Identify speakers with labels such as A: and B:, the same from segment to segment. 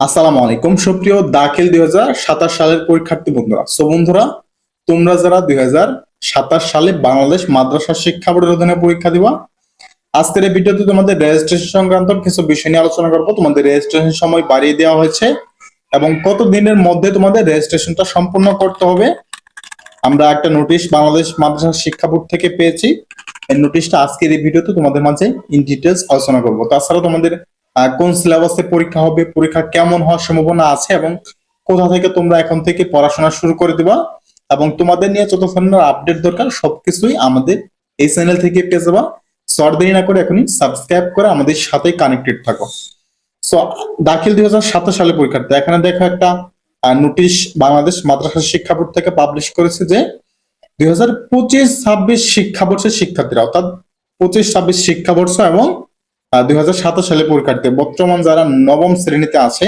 A: আসসালামু আলাইকুম। সুপ্রিয় দাখিল দুই হাজার সাতাশ সালের পরীক্ষার্থী বন্ধুরা, সো বন্ধুরা, তোমরা যারা দুই হাজার সাতাশ সালে বাংলাদেশ মাদ্রাসা শিক্ষা বোর্ডের অধীনে পরীক্ষা দিবা, আজকের এই ভিডিওতে তোমাদের রেজিস্ট্রেশন সংক্রান্ত কিছু বিষয় নিয়ে আলোচনা করব। তোমাদের রেজিস্ট্রেশন সময় বাড়িয়ে দেওয়া হয়েছে এবং কত দিনের মধ্যে তোমাদের রেজিস্ট্রেশনটা সম্পূর্ণ করতে হবে, আমরা একটা নোটিশ বাংলাদেশ মাদ্রাসা শিক্ষা বোর্ড থেকে পেয়েছি। এই নোটিশটা আজকের এই ভিডিওতে তোমাদের মাঝে ইন ডিটেলস আলোচনা করব। তাছাড়া তোমাদের কোন সিলেবাসে পরীক্ষা হবে, পরীক্ষা কেমন হওয়ার সম্ভাবনা আছে এবং কোথা থেকে তোমরা এখন থেকে পড়াশোনা শুরু করে দিবা এবং তোমাদের নিয়ে যত ধরনের আপডেট দরকার সবকিছুই আমাদের এই চ্যানেল থেকে পেয়ে যাবা। শর্ট দেরি না করে এখনই সাবস্ক্রাইব করে আমাদের সাথে কানেক্টেড থাকো। সো দাখিল দুই হাজার সাতাশ সালে পরীক্ষার্থী, এখানে দেখো একটা নোটিশ বাংলাদেশ মাদ্রাসা শিক্ষা বোর্ড থেকে পাবলিশ করেছে যে দুই হাজার পঁচিশ ছাব্বিশ শিক্ষাবর্ষের শিক্ষার্থীরা, অর্থাৎ পঁচিশ ছাব্বিশ শিক্ষাবর্ষ এবং দুই হাজার সাতাশ সালে পরীক্ষার্থী, বর্তমান যারা নবম শ্রেণীতে আছে,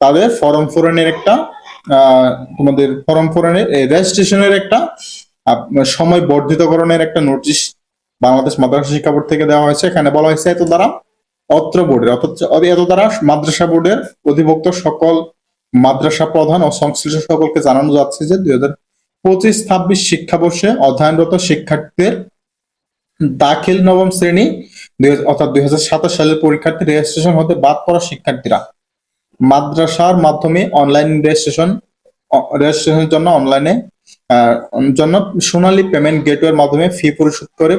A: তাদের ফর্ম পূরণের একটা তোমাদের ফর্ম পূরণের রেজিস্ট্রেশনের একটা সময় বর্ধিতকরণের একটা নোটিশ বাংলাদেশ মাদ্রাসা শিক্ষা বোর্ড থেকে দেওয়া হয়েছে। এখানে বলা হয়েছে এত দ্বারা অত্র বোর্ডের, অর্থাৎ এত দ্বারা মাদ্রাসা বোর্ডের অধিভুক্ত সকল মাদ্রাসা প্রধান ও সংশ্লিষ্ট সকলকে জানানো যাচ্ছে যে দুই হাজার পঁচিশ, ছাব্বিশ শিক্ষাবর্ষে অধ্যয়নরত শিক্ষার্থীদের দাখিল নবম শ্রেণি অর্থাৎ দুই হাজার সাতাশ সালের পরীক্ষার্থী রেজিস্ট্রেশন হতে বাদ পড়া শিক্ষার্থীরা। মাদ্রাসার মাধ্যমে অনলাইন রেজিস্ট্রেশন রেজিস্ট্রেশনের জন্য অনলাইনে জন্য সোনালী পেমেন্ট গেটওয়ের মাধ্যমে ফি পরিশোধ করে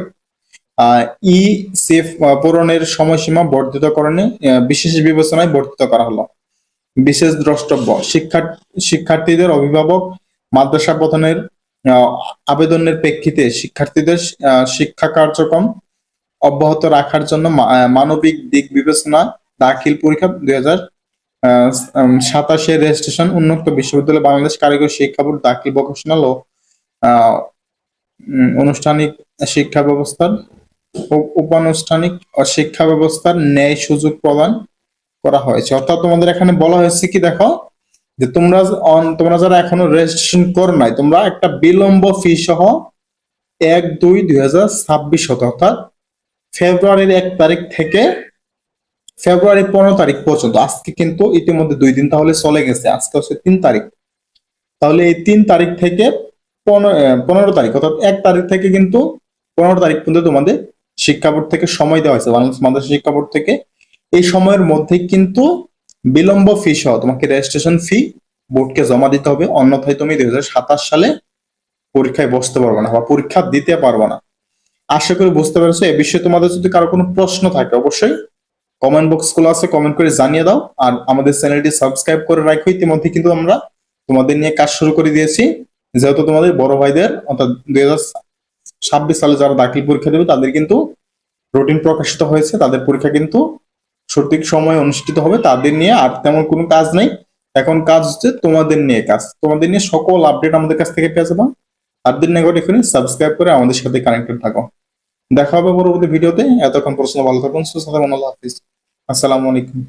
A: ই সেফ পূরণের সময়সীমা বর্ধিতকরণে আহ, বিশেষ বিবেচনায় বর্ধিত করা হলো। বিশেষ দ্রষ্টব্য শিক্ষা শিক্ষার্থীদের অভিভাবক মাদ্রাসা আহ, আবেদনের প্রেক্ষিতে শিক্ষার্থীদের শিক্ষা কার্যক্রম অব্যাহত রাখার জন্য মানবিক দিক বিবেচনা দাখিল পরীক্ষা দুই হাজার সাতাশে রেজিস্ট্রেশন উন্মুক্ত বিশ্ববিদ্যালয় বাংলাদেশ কারিগরি শিক্ষা বোর্ড দাখিল ভোকেশনাল ও আনুষ্ঠানিক শিক্ষা ব্যবস্থার উপানুষ্ঠানিক শিক্ষা ব্যবস্থার ন্যায় সুযোগ প্রদান করা হয়েছে। অর্থাৎ তোমাদের এখানে বলা হয়েছে কি দেখো? যে তোমরা তোমরা যারা এখনও রেজিস্ট্রেশন করো নাই, তোমরা একটা বিলম্ব ফি সহ এক দুই দুই হাজার ছাব্বিশ অর্থাৎ ফেব্রুয়ারির এক তারিখ থেকে ফেব্রুয়ারি পনেরো তারিখ পর্যন্ত, আজকে কিন্তু ইতিমধ্যে দুই দিন তাহলে চলে গেছে, আজকে হচ্ছে তিন তারিখ। তাহলে এই তিন তারিখ থেকে পনেরো পনেরো তারিখ, অর্থাৎ এক তারিখ থেকে কিন্তু পনেরো তারিখ পর্যন্ত তোমাদের শিক্ষা বোর্ড থেকে সময় দেওয়া হয়েছে, বাংলাদেশ মাদ্রাসা শিক্ষা বোর্ড থেকে। এই সময়ের মধ্যে কিন্তু বিলম্ব ফি সহ তোমাকে রেজিস্ট্রেশন ফি বোর্ডকে জমা দিতে হবে, অন্যথায় তুমি দুই হাজার সাতাশ সালে পরীক্ষায় বসতে পারবে না বা পরীক্ষা দিতে পারবে না। আশা করি বুঝতে পেরেছ। এ বিষয়ে তোমাদের যদি কারও কোনো প্রশ্ন থাকে, অবশ্যই কমেন্ট বক্সগুলো আছে কমেন্ট করে জানিয়ে দাও। আর আমাদের চ্যানেলটি সাবস্ক্রাইব করে রাখো। ইতিমধ্যে কিন্তু আমরা তোমাদের নিয়ে কাজ শুরু করে দিয়েছি। যেহেতু তোমাদের বড় ভাইদের, অর্থাৎ দুই ছাব্বিশ সালে যারা দাখিল পরীক্ষা দেবে, তাদের কিন্তু রুটিন প্রকাশিত হয়েছে। তাদের পরীক্ষা কিন্তু সঠিক সময় অনুষ্ঠিত হবে। তাদের নিয়ে আর তেমন কোনো কাজ নেই। এখন কাজ হচ্ছে তোমাদের নিয়ে কাজ। তোমাদের নিয়ে সকল আপডেট আমাদের কাছ থেকে পেয়ে যাবা। আর দিন না করে এখানে সাবস্ক্রাইব করে আমাদের সাথে কানেক্টেড থাকো। দেখা হবে পরবর্তী ভিডিওতে। এতক্ষণ প্রশ্ন ভালো থাকুন সুস্থ থাকুন আল্লাহ হাফিজ। আসসালামু আলাইকুম।